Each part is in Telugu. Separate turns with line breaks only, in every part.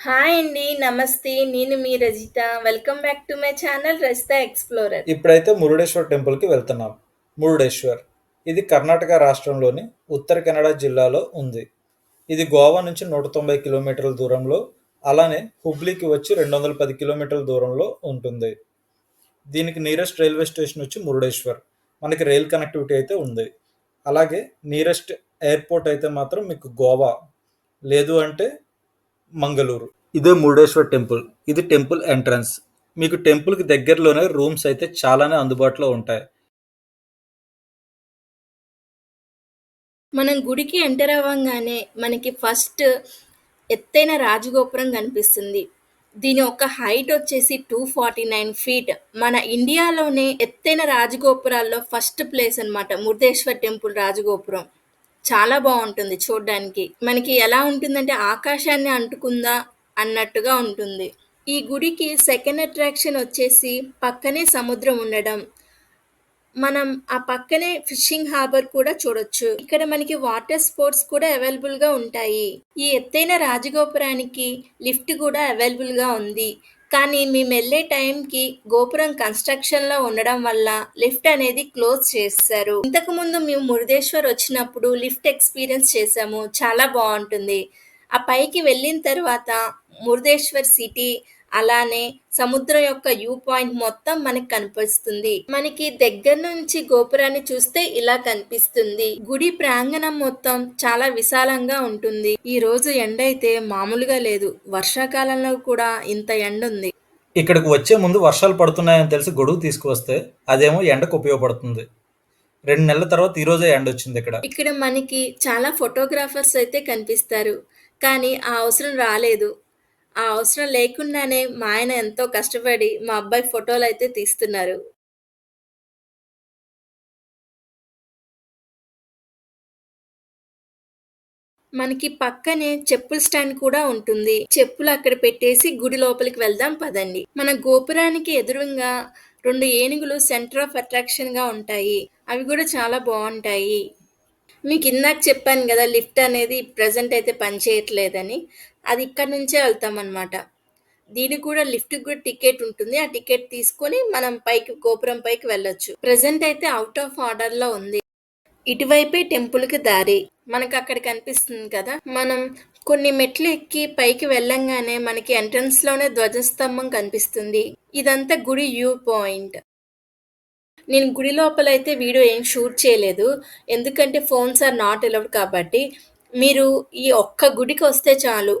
హాయ్ అండి. నమస్తే. నేను మీ Rajitha. Welcome back to my channel Rajitha explorer.
ఇప్పుడైతే మురుడేశ్వర్ టెంపుల్‌కి వెళ్తున్నాం. మురుడేశ్వర్ ఇది కర్ణాటక రాష్ట్రంలోని ఉత్తర కన్నడ జిల్లాలో ఉంది. ఇది గోవా నుంచి 190 కిలోమీటర్ల దూరంలో, అలానే హుబ్లీకి వచ్చి 210 కిలోమీటర్ల దూరంలో ఉంటుంది. దీనికి నియరెస్ట్ రైల్వే స్టేషన్ వచ్చి మురుడేశ్వర్. మనకి రైల్ కనెక్టివిటీ అయితే ఉంది. అలాగే నియరెస్ట్ ఎయిర్‌పోర్ట్ అయితే మాత్రం మీకు గోవా. లేదు అంటే మంగళూరు. ఇదే మురుడేశ్వర్ టెంపుల్. ఇది టెంపుల్ ఎంట్రన్స్. మీకు టెంపుల్‌కి దగ్గరలోనే రూమ్స్ అయితే చాలానే అందుబాటులో ఉంటాయి.
మనం గుడికి ఎంటర్ అవ్వంగానే మనకి ఫస్ట్ ఎత్తైన రాజగోపురం కనిపిస్తుంది. దీని యొక్క హైట్ వచ్చేసి 249 ఫీట్. మన ఇండియాలోనే ఎత్తైన రాజగోపురాల్లో ఫస్ట్ ప్లేస్ అన్నమాట మురుడేశ్వర్ టెంపుల్ రాజగోపురం. చాలా బాగుంటుంది చూడ్డానికి. మనకి ఎలా ఉంటుందంటే ఆకాశాన్ని అంటుకుందా అన్నట్టుగా ఉంటుంది. ఈ గుడికి సెకండ్ అట్రాక్షన్ వచ్చేసి పక్కనే సముద్రం ఉండడం. మనం ఆ పక్కనే ఫిషింగ్ హార్బర్ కూడా చూడొచ్చు. ఇక్కడ మనకి వాటర్ స్పోర్ట్స్ కూడా అవైలబుల్‌గా ఉంటాయి. ఈ ఎత్తైన రాజగోపురానికి లిఫ్ట్ కూడా అవైలబుల్‌గా ఉంది. కానీ మేము వెళ్ళే టైంకి గోపురం కన్‌స్ట్రక్షన్‌లో ఉండడం వల్ల లిఫ్ట్ అనేది క్లోజ్ చేస్తారు ఇంతకుముందు మేము మురుదేశ్వర్ వచ్చినప్పుడు లిఫ్ట్ ఎక్స్‌పీరియన్స్ చేశాము. చాలా బాగుంటుంది ఆ పైకి వెళ్ళిన తర్వాత మురుదేశ్వర్ సిటీ, అలానే సముద్రం యొక్క వ్యూ పాయింట్ మొత్తం మనకి కనిపిస్తుంది. మనకి దగ్గర నుంచి గోపురాన్ని చూస్తే ఇలా కనిపిస్తుంది. గుడి ప్రాంగణం మొత్తం చాలా విశాలంగా ఉంటుంది. ఈ రోజు ఎండైతే మామూలుగా లేదు. వర్షాకాలంలో కూడా ఇంత ఎండుంది.
ఇక్కడికి వచ్చే ముందు వర్షాలు పడుతున్నాయని తెలిసి గొడుగు తీసుకువస్తే అదేమో ఎండకు ఉపయోగపడుతుంది. 2 నెలల తర్వాత ఈ రోజే ఎండొచ్చింది ఇక్కడ.
ఇక్కడ మనకి చాలా ఫోటోగ్రాఫర్స్ అయితే కనిపిస్తారు. కానీ ఆ అవసరం రాలేదు. ఆ అవసరం లేకుండానే మా ఆయన ఎంతో కష్టపడి మా అబ్బాయి ఫోటోలైతే తీస్తున్నారు. మనకి పక్కనే చెప్పుల స్టాండ్ కూడా ఉంటుంది. చెప్పులు అక్కడ పెట్టేసి గుడి లోపలికి వెళ్దాం పదండి. మన గోపురానికి ఎదురుంగా రెండు ఏనుగులు సెంటర్ ఆఫ్ అట్రాక్షన్గా ఉంటాయి. అవి కూడా చాలా బాగుంటాయి మీకు ఇందాక చెప్పాను కదా లిఫ్ట్ అనేది ప్రజెంట్ అయితే పనిచేయట్లేదని. అది ఇక్కడి నుంచే వెళ్తామన్నమాట. దీనికి కూడా లిఫ్ట్ కూడా టికెట్ ఉంటుంది. ఆ టికెట్ తీసుకొని మనం పైకి గోపురం పైకి వెళ్ళొచ్చు. ప్రజెంట్ అయితే అవుట్ ఆఫ్ ఆర్డర్‌లో ఉంది. ఇటువైపే టెంపుల్‌కి దారి. మనకు అక్కడ కనిపిస్తుంది కదా! మనం కొన్ని మెట్లు ఎక్కి పైకి వెళ్ళంగానే మనకి ఎంట్రన్స్‌లోనే ధ్వజస్తంభం కనిపిస్తుంది. ఇదంతా గుడి వ్యూ పాయింట్. నేను గుడి లోపల అయితే వీడియో ఏం షూట్ చేయలేదు. ఎందుకంటే ఫోన్స్ ఆర్ నాట్ అలౌడ్ కాబట్టి. మీరు ఈ ఒక్క గుడికి వస్తే చాలు.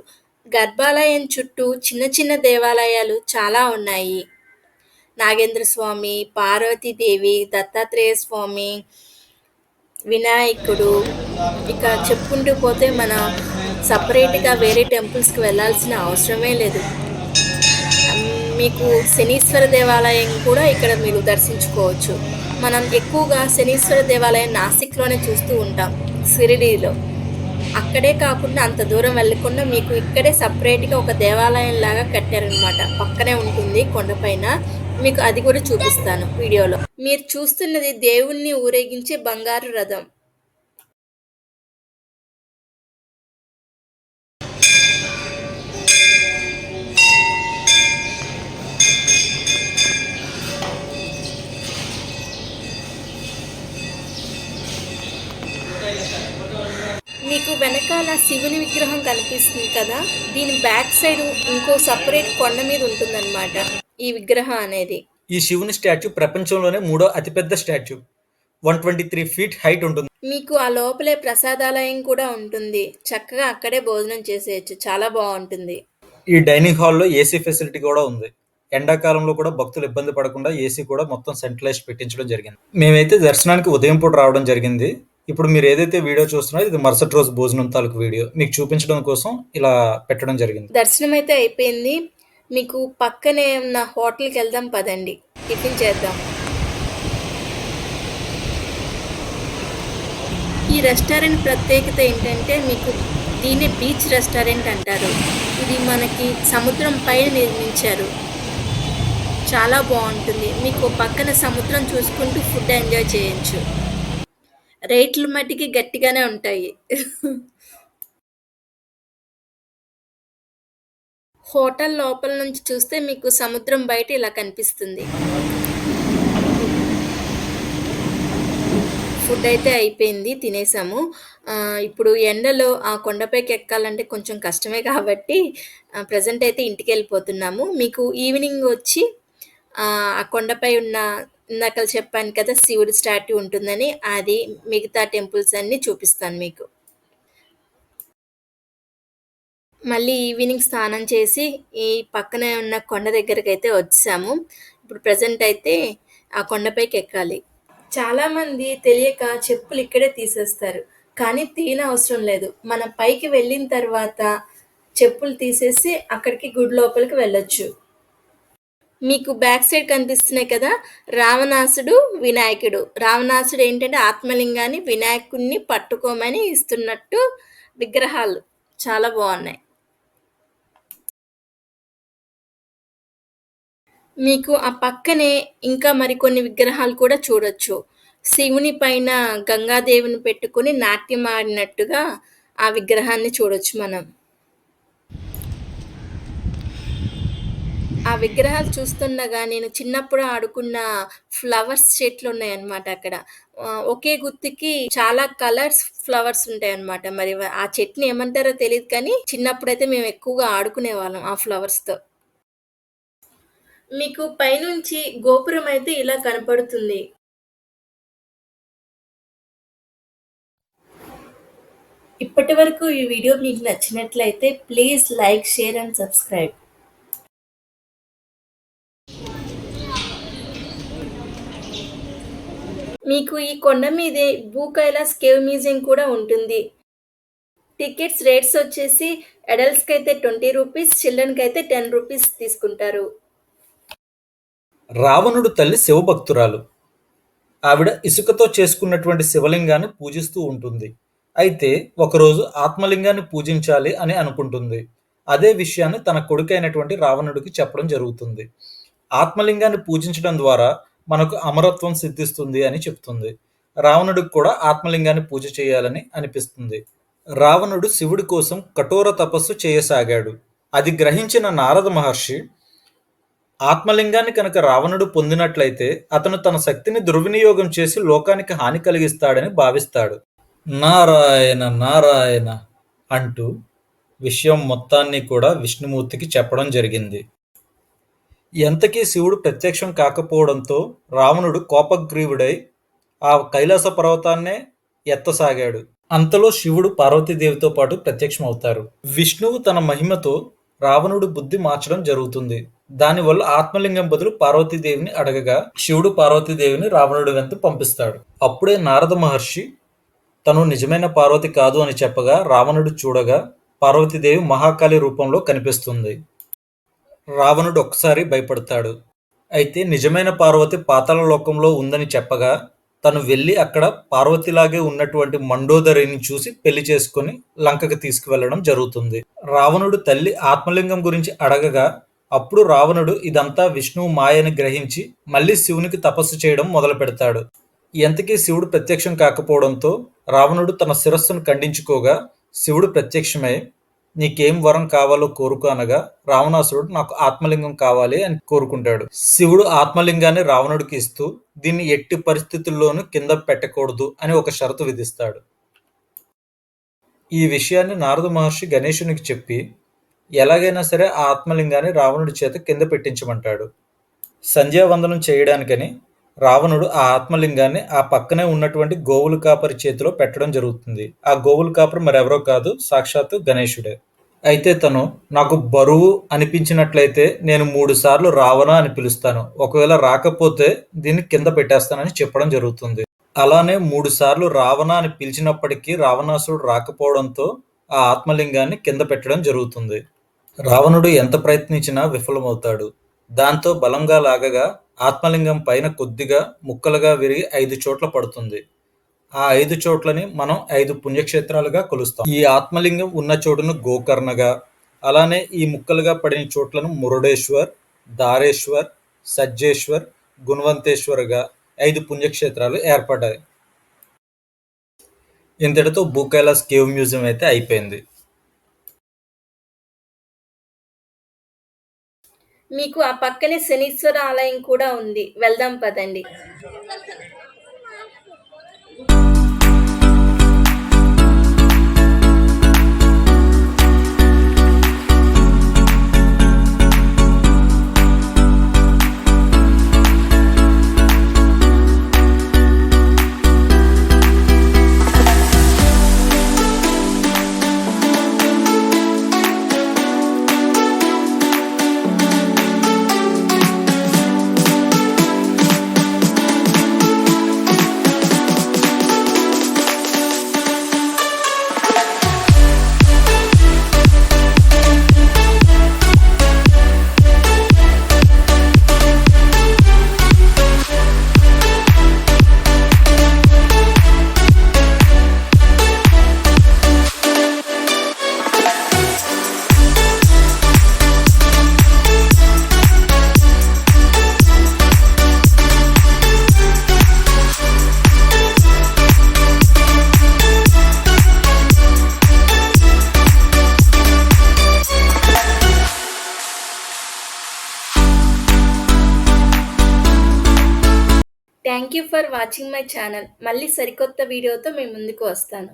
గర్భాలయం చుట్టూ చిన్న చిన్న దేవాలయాలు చాలా ఉన్నాయి. నాగేంద్ర స్వామి, పార్వతీదేవి, దత్తాత్రేయ స్వామి, వినాయకుడు ఇక చెప్పుకుంటూ పోతే మనం సపరేట్గా వేరే టెంపుల్స్‌కి వెళ్ళాల్సిన అవసరమే లేదు. మీకు శనీశ్వర దేవాలయం కూడా ఇక్కడ మీరు దర్శించుకోవచ్చు. మనం ఎక్కువగా శనీశ్వర దేవాలయం నాసిక్‌లోనే చూస్తూ ఉంటాం. షిరిడీలో. అక్కడే కాకుండా అంత దూరం వెళ్ళకుండా మీకు ఇక్కడే సపరేట్గా ఒక దేవాలయం లాగా కట్టారన్నమాట. పక్కనే ఉంటుంది కొండపైన. మీకు అది కూడా చూపిస్తాను వీడియోలో. మీరు చూస్తున్నది దేవుణ్ణి ఊరేగించే బంగారు రథం. మీకు వెనకాల శివుని విగ్రహం కనిపిస్తుంది కదా! దీని బ్యాక్ సైడ్ ఇంకో సెపరేట్ కొండ మీద ఉంటుందన్నమాట. ఈ విగ్రహం అనేది.
ఈ శివుని స్టాచ్యూ ప్రపంచంలోనే మూడో అతిపెద్ద స్టాచ్యూ. 123 ఫీట్ హైట్ ఉంటుంది.
మీకు ఆ లోపలే ప్రసాదాలయం కూడా ఉంటుంది. చక్కగా అక్కడే భోజనం చేసేయొచ్చు. చాలా బావుంటుంది.
ఈ డైనింగ్ హాల్‌లో ఏసీ ఫెసిలిటీ కూడా ఉంది. ఎండాకాలంలో కూడా భక్తులు ఇబ్బంది పడకుండా ఏసీ కూడా మొత్తం సెంట్రలైజ్ పెట్టించడం జరిగింది. మేమైతే దర్శనానికి ఉదయం పూట రావడం జరిగింది. ఇప్పుడు మీరు ఏదైతే వీడియో చూస్తున్నారో ఇది మరుసటి రోజు భోజనం తాలూకు వీడియో. మీకు చూపించడం కోసం ఇలా పెట్టడం జరిగింది.
దర్శనం అయితే అయిపోయింది. మీకు పక్కనే ఉన్న హోటల్‌కి వెళ్దాం పదండి. టిఫిన్ చేద్దాం. ఈ రెస్టారెంట్ ప్రత్యేకత ఏంటంటే మీకు దీన్ని బీచ్ రెస్టారెంట్ అంటారు. ఇది మనకి సముద్రం పైన నిర్మించారు. చాలా బాగుంటుంది మీకు పక్కన సముద్రం చూసుకుంటూ ఫుడ్ ఎంజాయ్ చేయొచ్చు. రేట్లు మట్టికి గట్టిగానే ఉంటాయి. హోటల్ లోపల నుంచి చూస్తే మీకు సముద్రం బయట ఇలా కనిపిస్తుంది. ఫుడ్ అయితే అయిపోయింది. తినేసాము. ఇప్పుడు ఎండలో ఆ కొండపైకి ఎక్కాలంటే కొంచెం కష్టమే కాబట్టి ప్రజెంట్ అయితే అయితే ఇంటికెళ్ళిపోతున్నాము. మీకు ఈవినింగ్ వచ్చి ఆ కొండపై ఉన్న ఇందాకల చెప్పాను కదా! శివుడి స్టాట్యూ ఉంటుందని. అది మిగతా టెంపుల్స్ అన్నీ చూపిస్తాను మీకు. మళ్ళీ ఈవినింగ్ స్నానం చేసి, ఈ పక్కనే ఉన్న కొండ దగ్గరికి అయితే వచ్చాము ఇప్పుడు ప్రజెంట్ అయితే ఆ కొండపైకి ఎక్కాలి చాలామంది తెలియక చెప్పులు ఇక్కడే తీసేస్తారు. కానీ తీన అవసరం లేదు. మనం పైకి వెళ్ళిన తర్వాత చెప్పులు తీసేసి అక్కడికి గుడి లోపలికి వెళ్ళొచ్చు. మీకు బ్యాక్ సైడ్ కనిపిస్తున్నాయి కదా! రావణాసుడు, వినాయకుడు. రావణాసుడు ఏంటంటే ఆత్మలింగాన్ని, వినాయకుడిని పట్టుకోమని ఇస్తున్నట్టు విగ్రహాలు చాలా బాగున్నాయి మీకు ఆ పక్కనే ఇంకా మరికొన్ని విగ్రహాలు కూడా చూడొచ్చు. శివుని పైన గంగాదేవిని పెట్టుకుని నాట్యం ఆడినట్టుగా ఆ విగ్రహాన్ని చూడొచ్చు మనం. ఆ విగ్రహాలు చూస్తుండగా నేను చిన్నప్పుడు ఆడుకున్న ఫ్లవర్స్ చెట్లు ఉన్నాయన్నమాట అక్కడ. ఒకే గుత్తికి చాలా కలర్స్ ఫ్లవర్స్ ఉంటాయి అన్నమాట మరి ఆ చెట్ని ఏమంటారో తెలియదు కానీ చిన్నప్పుడైతే మేము ఎక్కువగా ఆడుకునే వాళ్ళం ఆ ఫ్లవర్స్‌తో. మీకు పైనుంచి గోపురం అయితే ఇలా కనపడుతుంది. ఇప్పటివరకు ఈ వీడియో మీకు నచ్చినట్లయితే please like, share and subscribe. మీకు ఈ కొండ మీదే భూ కైలాస్ కేవ్ మ్యూజియం కూడా ఉంటుంది. టికెట్స్ రేట్స్ వచ్చేసి అడల్ట్స్కి అయితే ట్వంటీ రూపీస్ చిల్డ్రన్కి అయితే టెన్ రూపీస్ తీసుకుంటారు.
రావణుడు తల్లి శివభక్తురాలు. ఆవిడ ఇసుకతో చేసుకున్నటువంటి శివలింగాన్ని పూజిస్తూ ఉంటుంది. అయితే ఒకరోజు ఆత్మలింగాన్ని పూజించాలి అని అనుకుంటుంది. అదే విషయాన్ని తన కొడుకైనటువంటి రావణుడికి చెప్పడం జరుగుతుంది. ఆత్మలింగాన్ని పూజించడం ద్వారా మనకు అమరత్వం సిద్ధిస్తుంది అని చెప్తుంది. రావణుడికి కూడా ఆత్మలింగాన్ని పూజ చేయాలని అనిపిస్తుంది. రావణుడు శివుడి కోసం కఠోర తపస్సు చేయసాగాడు. అది గ్రహించిన నారద మహర్షి ఆత్మలింగాన్ని కనుక రావణుడు పొందినట్లయితే అతను తన శక్తిని దుర్వినియోగం చేసి లోకానికి హాని కలిగిస్తాడని భావిస్తాడు. నారాయణ నారాయణ అంటూ విషయం మొత్తాన్ని కూడా విష్ణుమూర్తికి చెప్పడం జరిగింది. ఎంతకీ శివుడు ప్రత్యక్షం కాకపోవడంతో రావణుడు కోపగ్రీవుడై ఆ కైలాస పర్వతాన్నే ఎత్తసాగాడు. అంతలో శివుడు పార్వతీదేవితో పాటు ప్రత్యక్షమవుతారు. విష్ణువు తన మహిమతో రావణుడు బుద్ధి మార్చడం జరుగుతుంది. దానివల్ల ఆత్మలింగం బదులు పార్వతీదేవిని అడగగా శివుడు పార్వతీదేవిని రావణుడి వెంత పంపిస్తాడు. అప్పుడే నారద మహర్షి తను నిజమైన పార్వతి కాదు అని చెప్పగా రావణుడు చూడగా పార్వతీదేవి మహాకాళి రూపంలో కనిపిస్తుంది. రావణుడు ఒక్కసారి భయపడతాడు. అయితే నిజమైన పార్వతి పాతాళ లోకంలో ఉందని చెప్పగా తను వెళ్ళి అక్కడ పార్వతిలాగే ఉన్నటువంటి మండోదరిని చూసి పెళ్ళి చేసుకుని లంకకి తీసుకువెళ్ళడం జరుగుతుంది. రావణుడు తల్లి ఆత్మలింగం గురించి అడగగా అప్పుడు రావణుడు ఇదంతా విష్ణువు మాయని గ్రహించి మళ్ళీ శివునికి తపస్సు చేయడం మొదలు పెడతాడు ఎంతకీ శివుడు ప్రత్యక్షం కాకపోవడంతో రావణుడు తన శిరస్సును ఖండించుకోగా శివుడు ప్రత్యక్షమై నీకేం వరం కావాలో కోరుకో అనగా రావణాసురుడు నాకు ఆత్మలింగం కావాలి అని కోరుకుంటాడు. శివుడు ఆత్మలింగాన్ని రావణుడికి ఇస్తూ దీన్ని ఎట్టి పరిస్థితుల్లోనూ కింద పెట్టకూడదు అని ఒక షరతు విధిస్తాడు. ఈ విషయాన్ని నారద మహర్షి గణేశునికి చెప్పి ఎలాగైనా సరే ఆ ఆత్మలింగాన్ని రావణుడి చేత కింద పెట్టించమంటాడు. సంధ్యావందనం చేయడానికని రావణుడు ఆ ఆత్మలింగాన్ని ఆ పక్కనే ఉన్నటువంటి గోవులు కాపరి చేతిలో పెట్టడం జరుగుతుంది. ఆ గోవులు కాపరి మరెవరో కాదు సాక్షాత్తు గణేశుడే. అయితే తను నాకు బరువు అనిపించినట్లయితే నేను మూడు సార్లు రావనా అని పిలుస్తాను. ఒకవేళ రాకపోతే దీన్ని కింద పెట్టేస్తానని చెప్పడం జరుగుతుంది. అలానే మూడు సార్లు రావణ అని పిలిచినప్పటికీ రావణాసుడు రాకపోవడంతో ఆ ఆత్మలింగాన్ని కింద పెట్టడం జరుగుతుంది. రావణుడు ఎంత ప్రయత్నించినా విఫలమవుతాడు. దాంతో బలంగా లాగగా ఆత్మలింగం పైన కొద్దిగా ముక్కలుగా విరిగి ఐదు చోట్ల పడుతుంది. ఆ ఐదు చోట్లని మనం ఐదు పుణ్యక్షేత్రాలుగా కొలుస్తాం. ఈ ఆత్మలింగం ఉన్న చోటును గోకర్ణగా, అలానే ఈ ముక్కలుగా పడిన చోట్లను మురుడేశ్వర్, దారేశ్వర్, సజ్జేశ్వర్, గుణవంతేశ్వర్గా ఐదు పుణ్యక్షేత్రాలు ఏర్పడ్డాయి. ఇంతటితో భూకైలాస్ కేవ్ మ్యూజియం అయితే అయిపోయింది.
మీకు ఆ పక్కనే శనీశ్వర ఆలయం కూడా ఉంది వెళ్దాం పదండి Música thank you for watching my channel మళ్ళీ సరికొత్త వీడియోతో మీ ముందుకు వస్తాను.